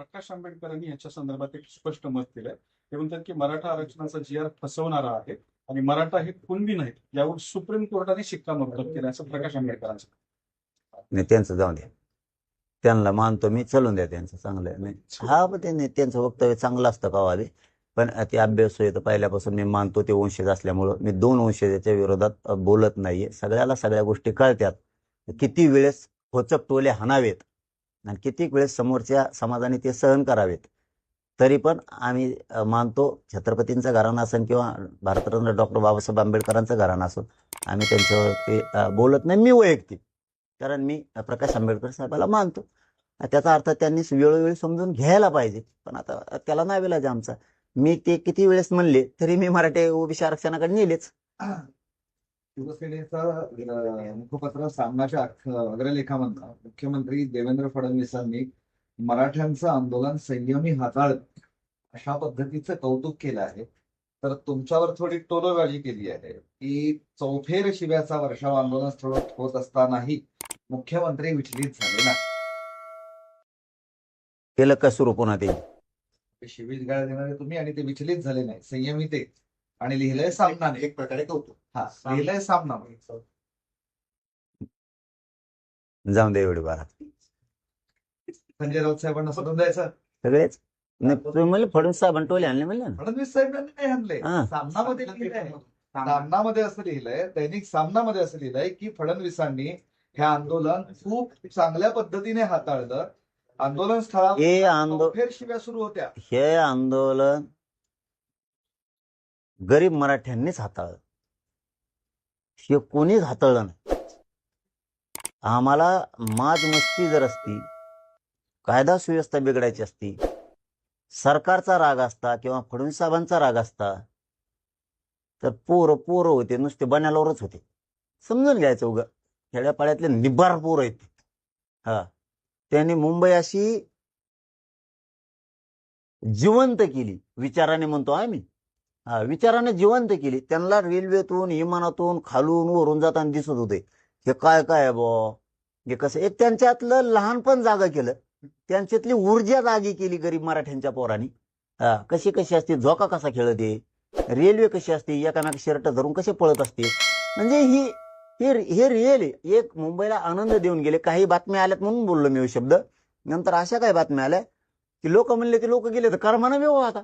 प्रकाश आंबेडकरांनी याच्या संदर्भात एक स्पष्ट मत केलंय. ते म्हणतात की मराठा आरक्षणाचा जी आर फसवणारा आहे आणि मराठा हे कुणबी नाहीत यावर सुप्रीम कोर्टाने शिक्कामोर्तब केलं असं प्रकाश आंबेडकरांचं नेत्यांचं जाऊ द्या. त्यांना मानतो मी चलून द्या त्यांचं चांगलं आहे. नाही हा पण ते नेत्यांचं वक्तव्य चांगलं असतं का हो व्हावे पण ते अभ्यास होय पहिल्यापासून मी मानतो ते वंशज असल्यामुळं. मी दोन वंशजाच्या विरोधात बोलत नाहीये. सगळ्याला सगळ्या गोष्टी कळत्यात. किती वेळेस खोचक टोले हाणावेत. आणि कितीक वेळेस समोरच्या समाजाने ते सहन करावेत. तरी पण आम्ही मानतो छत्रपतींचं घराणं असेल किंवा भारतरत्न डॉक्टर बाबासाहेब आंबेडकरांचं घराणं असो आम्ही त्यांच्यावर ते बोलत नाही. मी वैयक्तिक कारण मी प्रकाश आंबेडकर साहेबाला मानतो. त्याचा अर्थ त्यांनी वेळोवेळी समजून घ्यायला पाहिजे. पण आता त्याला नाही विलाज आमचा. मी ते किती वेळेस म्हणले तरी मी मराठी ओबीसी आरक्षणाकडे नेलेच. शिवसेनेचं मुखपत्र सामनाच्या अग्रलेखामधनं मुख्यमंत्री देवेंद्र फडणवीसांनी मराठ्यांचं आंदोलन संयमी हाताळ अशा पद्धतीचं कौतुक केलं आहे. तर तुमच्यावर थोडी टोलबाजी केली आहे. की चौफेर शिव्याचा वर्षाव आंदोलन स्थळ होत असतानाही मुख्यमंत्री विचलित झाले नाही. केलं का सुरू पुन्हा ते शिवीगाळ देणारे तुम्ही आणि ते विचलित झाले नाही. संयमी ते. आणि लिहिलंय सामनाने एक प्रकारे कौतुक. हा लिहिलंय सामना जाऊन दे एवढी बारा. संजय राऊत साहेबांना सोडून द्यायचं? सगळेच. म्हणले फडणवीस साहेबांनी टोले आणले म्हणले फडणवीस साहेबांनी नाही आणले. हा. सामनामध्ये लिहिलंय. सामनामध्ये असं लिहिलंय दैनिक सामनामध्ये असं लिहिलंय की फडणवीसांनी हे आंदोलन खूप चांगल्या पद्धतीने हाताळलं. आंदोलन स्थळावर हे आंदोलन फेर शिव्या सुरू होत्या. हे आंदोलन गरीब मराठ्यांनीच हाताळलं. हे कोणीच हाताळलं नाही. आम्हाला माज मस्ती जर असती कायदा सुव्यवस्था बिघडायची असती सरकारचा राग असता किंवा फडणवीस साहेबांचा राग असता तर पोरं पोरं होते नुसते बन्यालावरच होते. समजून घ्यायचं उगा. खेड्यापाड्यातले निभार पोरं आहेत. हा. त्यांनी मुंबई अशी जिवंत केली. विचाराने म्हणतो आम्ही विचाराने जिवंत केली. त्यांना रेल्वेतून विमानातून खालून वरून जाताना दिसत होते. हे काय काय आहे बुवा? हे कसं? एक त्यांच्यातलं लहानपण जागा केलं. त्यांच्यातली ऊर्जा जागी केली गरीब मराठ्यांच्या पोरांनी. हा कशी कशी असते? झोका कसा खेळते? रेल्वे कशी असते? एकामेका शर्ट धरून कसे पळत असते? म्हणजे ही हे हे रिअल एक मुंबईला आनंद देऊन गेले. काही बातम्या आल्यात म्हणून बोललो मी शब्द. नंतर अशा काही बातम्या आल्या की लोक म्हणले की लोक गेले तर कर्मानं व्यवहार आता.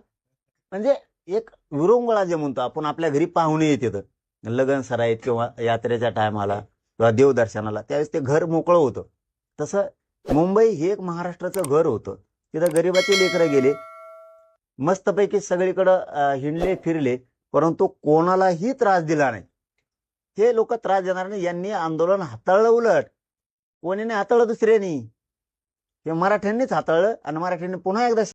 म्हणजे एक विरंगुळा जे म्हणतो आपण आपल्या घरी पाहुणे येतात. लग्न सराईत किंवा यात्रेच्या टायमाला किंवा देवदर्शनाला त्यावेळेस ते घर मोकळं होतं. तसं मुंबई हे एक महाराष्ट्राचं घर होतं. तिथं गरिबाचे लेकरं गेले. मस्तपैकी सगळीकडं हिंडले फिरले. परंतु कोणालाही त्रास दिला नाही. हे लोक त्रास देणार नाही. यांनी आंदोलन हाताळलं उलट. कोणी नाही हाताळलं दुसऱ्यानी? हे मराठ्यांनीच हाताळलं आणि मराठ्यांनी पुन्हा एकदा